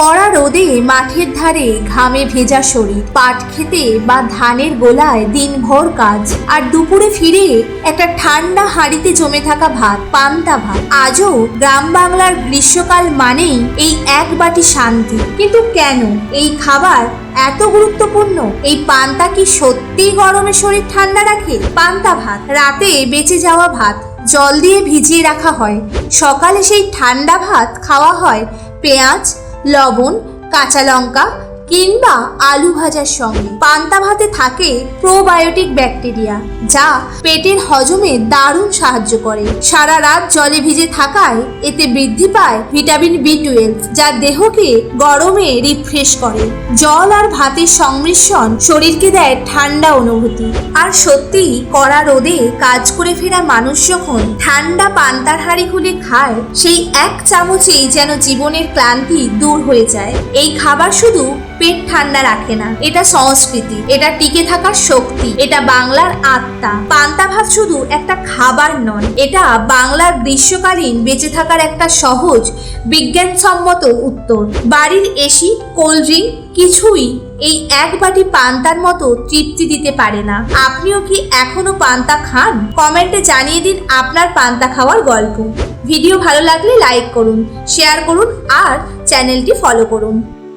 কড়া রোদে মাঠের ধারে ঘামে ভেজা শরীর। পাট খেতে বা ধানের গোলায় দিনভর কাজ। আর দুপুরে ফিরে একটা ঠান্ডা হাঁড়িতে জমে থাকা ভাত, পান্তা ভাত। আজও গ্রাম বাংলার গ্রীষ্মকাল মানেই এই এক বাটি শান্তি। কিন্তু কেন? এই খাবার এত গুরুত্বপূর্ণ? এই পান্তা কি সত্যিই গরমে শরীর ঠান্ডা রাখে? পান্তা ভাত, রাতে বেঁচে যাওয়া ভাত, জল দিয়ে ভিজিয়ে রাখা হয়। সকালে সেই ঠান্ডা ভাত খাওয়া হয় পেঁয়াজ লবণ কাঁচা লঙ্কা কিংবা আলু ভাজার সঙ্গে। পান্তা ভাতে থাকে প্রোবায়োটিক ব্যাকটেরিয়া, যা পেটের হজমে দারুণ সাহায্য করে। সারা রাত জলে ভিজে থাকায় এতে বৃদ্ধি পায় ভিটামিন বি টুয়েলভ, যা দেহকে গরমে রিফ্রেশ করে। জল আর ভাতের সংমিশ্রণ শরীরকে দেয় ঠান্ডা অনুভূতি। আর সত্যি কড়া রোদে কাজ করে ফেরা মানুষ যখন ঠান্ডা পান্তার হাঁড়ি খুলে খায়, সেই এক চামচেই যেন জীবনের ক্লান্তি দূর হয়ে যায়। এই খাবার শুধু পেট ঠান্ডা রাখে না। এটা সংস্কৃতি, এটা টিকে থাকার শক্তি, এটা বাংলার আত্মা। পান্তা ভাত শুধু একটা খাবার নয়, এটা বাংলার গ্রীষ্মকালীন বেঁচে থাকার একটা সহজ, বিজ্ঞানসম্মত উত্তর। বাড়ির এসি, কোল্ড ড্রিঙ্ক কিছুই এই এক বাটি পান্তার মতো তৃপ্তি দিতে পারে না। আপনিও কি এখনও পান্তা খান? কমেন্টে জানিয়ে দিন আপনার পান্তা খাওয়ার গল্প। ভিডিও ভালো লাগলে লাইক করুন, শেয়ার করুন আর চ্যানেলটি ফলো করুন।